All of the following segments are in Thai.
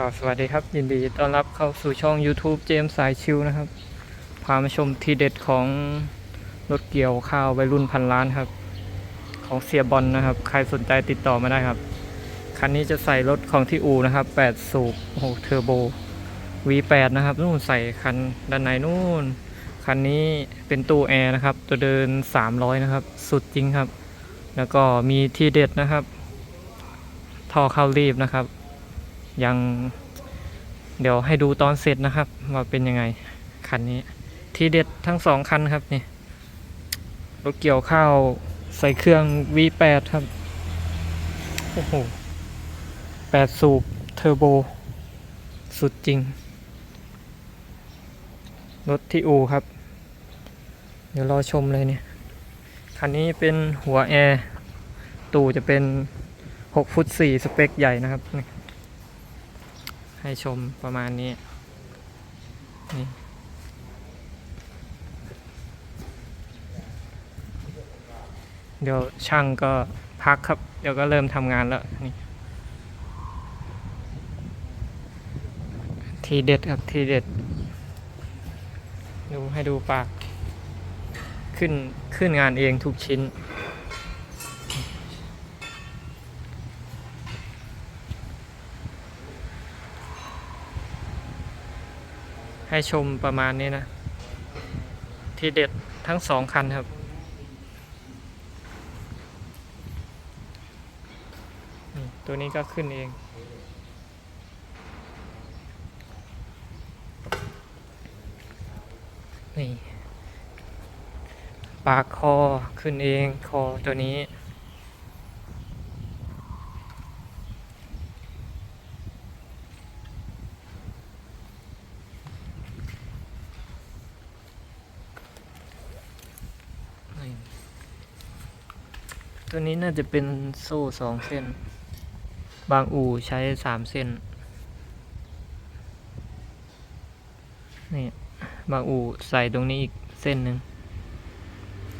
ก็สวัสดีครับ ยินดีต้อนรับเข้าสู่ช่อง YouTube เจมส์สายชิวนะครับ พามาชมทีเด็ดของรถเกี่ยวข้าววัยรุ่นพันล้านครับ ของเสียบอลนะครับ ใครสนใจติดต่อมาได้ครับ คันนี้จะใส่รถของที่อูนะครับ 8 สูบโอ้โหเทอร์โบ V8 นะครับนู่นใส่คันด้านในนู่น คันนี้เป็นตู้แอร์นะครับ ตัวเดิน 300 นะครับ สุดจริงครับ แล้วก็มีทีเด็ดนะครับท่อเข้ารีบนะครับ ยัง เดี๋ยวให้ดูตอนเสร็จนะครับ ว่าเป็นยังไง คันนี้ ทีเด็ดทั้งสองคันครับนี่รถเกี่ยวข้าวใส่เครื่อง V8 ครับ โอ้โห8สูบเทอร์โบ สุดจริง รถที่อูครับ เดี๋ยวรอชมเลยเนี่ย คันนี้เป็นหัวแอร์ ตูจะเป็น 6 ฟุต 4 สเปคใหญ่นะครับนี่ ให้ชมประมาณนี้นี่เดี๋ยวช่างก็พักครับ เดี๋ยวก็เริ่มทำงานแล้วนี่ทีเด็ดครับทีเด็ด ดูให้ดูปาก ขึ้นขึ้นงานเองทุกชิ้น ให้ชมประมาณนี้นะ ทีเด็ดทั้งสองคันครับ ตัวนี้ก็ขึ้นเอง นี่ ปากคอขึ้นเองคอตัวนี้ ตัวนี้น่าจะเป็นโซ่สองเส้น บางอู่ใช้สามเส้น นี่ บางอู่ใส่ตรงนี้อีกเส้นหนึ่ง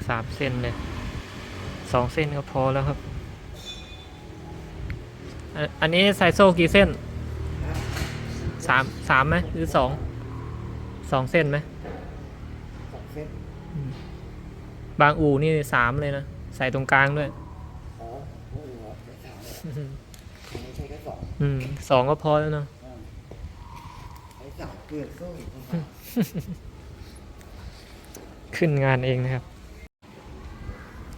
สามเส้นเลยสองเส้นก็พอแล้วครับ อันอันนี้ใส่โซ่กี่เส้นสามสามไหมหรือสองสองเส้นไหมสองเส้น บางอู่นี่สามเลยนะ ใส่ตรงกลางด้วยอืมสองก็พอแล้วเนาะไอ้สาเกินโซ่อีกประมาณขึ้นงานเองนะครับ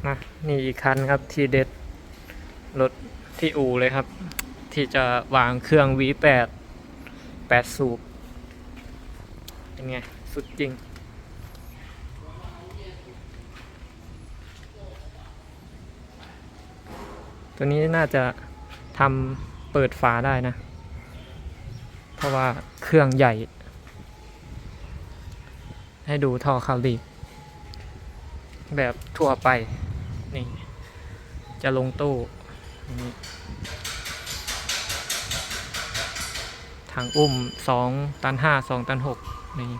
นะนี่อีกคันครับทีเด็ดรถที่อู่เลยครับ ที่จะวางเครื่อง V8 8สูบเป็นไง สุดจริง ตัวนี้น่าจะทำเปิดฝาได้นะ เพราะว่าเครื่องใหญ่ ให้ดูท่อคาลีบแบบทั่วไปนี่จะลงตู้นี่ถังอุ้มสองตันห้าสองตันหกนี่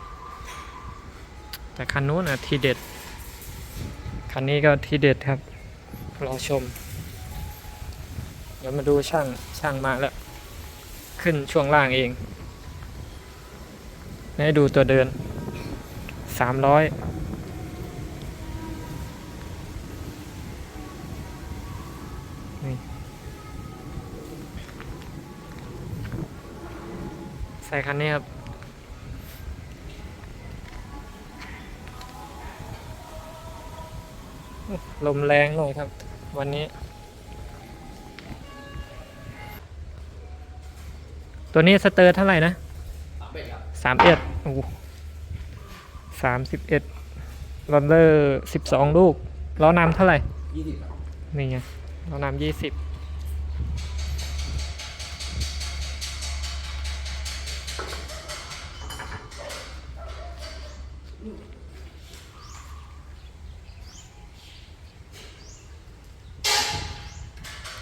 แต่คันนู้นอะทีเด็ด คันนี้ก็ทีเด็ดครับ รอชม เดี๋ยวมาดูช่างช่างมาแล้ว ขึ้นช่วงล่างเองให้ดูตัวเดินสามร้อยนี่ใส่คันนี้ครับลมแรงหน่อยครับ วันนี้ ตัวนี้สเตอร์เท่าไหร่นะสามเอ็ดโอ้โหสามสิบเอ็ดลอนเลอร์สิบสองลูกล้อนำเท่าไหร่ยี่สิบนี่ไงล้อนำยี่สิบ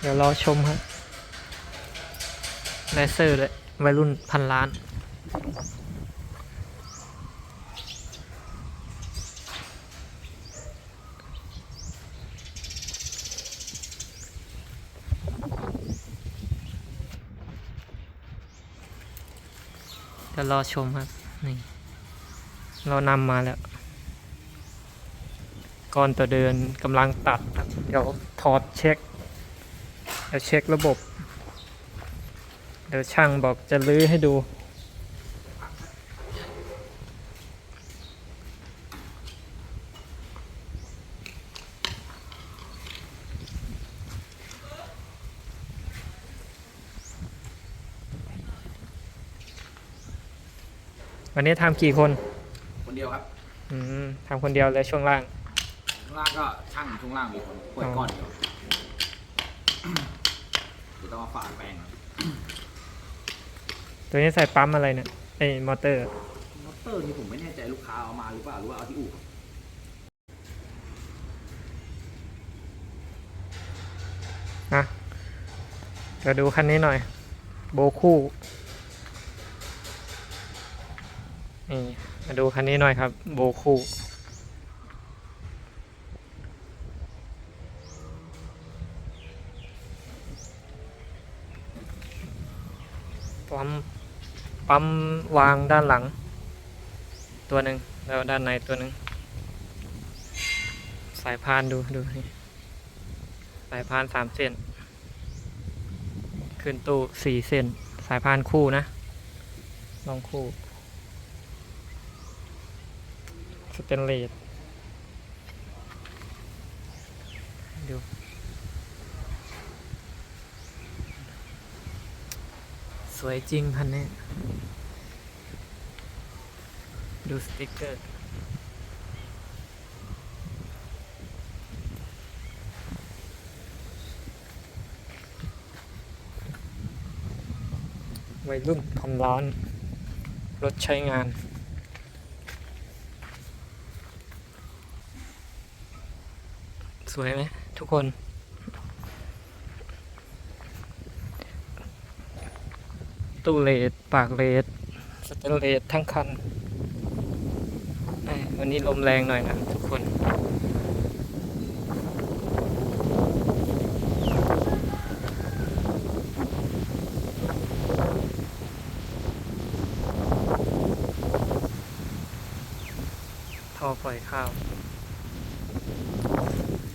เดี๋ยวรอชมครับไลเซอร์เลย วัยรุ่นพันล้าน จะรอชมครับ นี่ เรานำมาแล้ว ก่อนต่อเดินกำลังตัด เดี๋ยวถอดเช็ค เดี๋ยวเช็คระบบ เดี๋ยวช่างบอกจะลื้อให้ดู วันนี้ทำกี่คน คนเดียวครับอืมทำคนเดียวเลยช่วงล่างข้างล่างก็ช่างช่วงล่างมีคนป่วยก้อนเดียวเดี๋ยวต้องมาฝาดแปลงครับ ตัวนี้ใส่ปั๊มอะไรเนี่ยไอ้มอเตอร์ มอเตอร์นี่ผมไม่แน่ใจลูกค้าเอามาหรือเปล่าหรือว่าเอาที่อู่ครับนะเดี๋ยวดูคันนี้หน่อย โบคู่นี่มาดูคันนี้หน่อยครับ โบคู่ปั๊ม ปั๊มวางด้านหลัง ตัวหนึ่งแล้วด้านในตัวหนึ่งสายพานดูดูนี่สายพานสามเส้น ขึ้นตู้สี่เส้น สายพานคู่นะลองคู่สเตนเลสดู วยจริงพันนี้ดูสติกเกอร์ วัยรุ่นพันล้านรถใช้งานสวยไหมทุกคน ตู้เลดปากเลดสเตนเลสทั้งคันแหม่วันนี้ลมแรงหน่อยนะทุกคนท่อปล่อยข้าว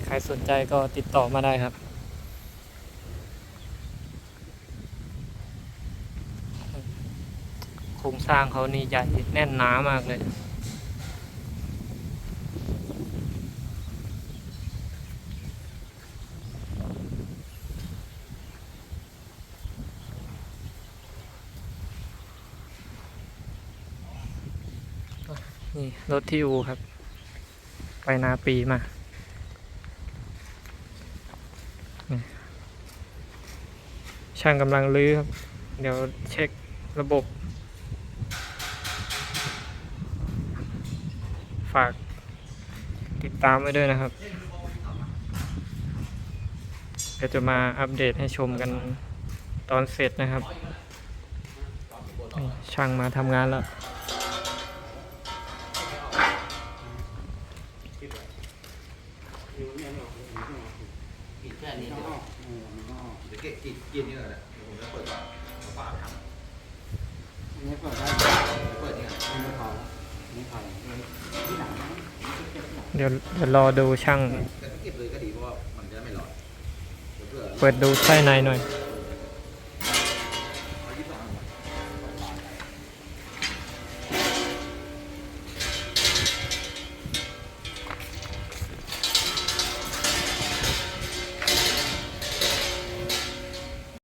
ใครสนใจก็ติดต่อมาได้ครับ โค รงสร้างเขานี่ใหญ่แน่นหนามากเลยนี่รถที่อูครับ ไปนาปีมาช่างกำลังลื้อครับ เดี๋ยวเช็คระบบ ฝากติดตามไว้ด้วยนะครับเดี๋ยวจะมาอัปเดตให้ชมกันตอนเสร็จนะครับ ช่างมาทำงานแล้วกรีดแค่นี้เดี๋ยวเดี๋ยวเก็บกรีดกรีดนี่ก่อนนะเดี๋ยวผมจะเปิดก่อนเอาฝาไปทำอันนี้เปิดได้เปิดนี่ก่อนอันนี้พออันนี้พอ เดี๋ยวเดี๋ยวรอดูช่างแต่ถ้าเก็บเลยก็ดีเพราะว่ามันจะไม่ร้อนเดี๋ยวเพื่อเปิดดูไส้ในหน่อยเ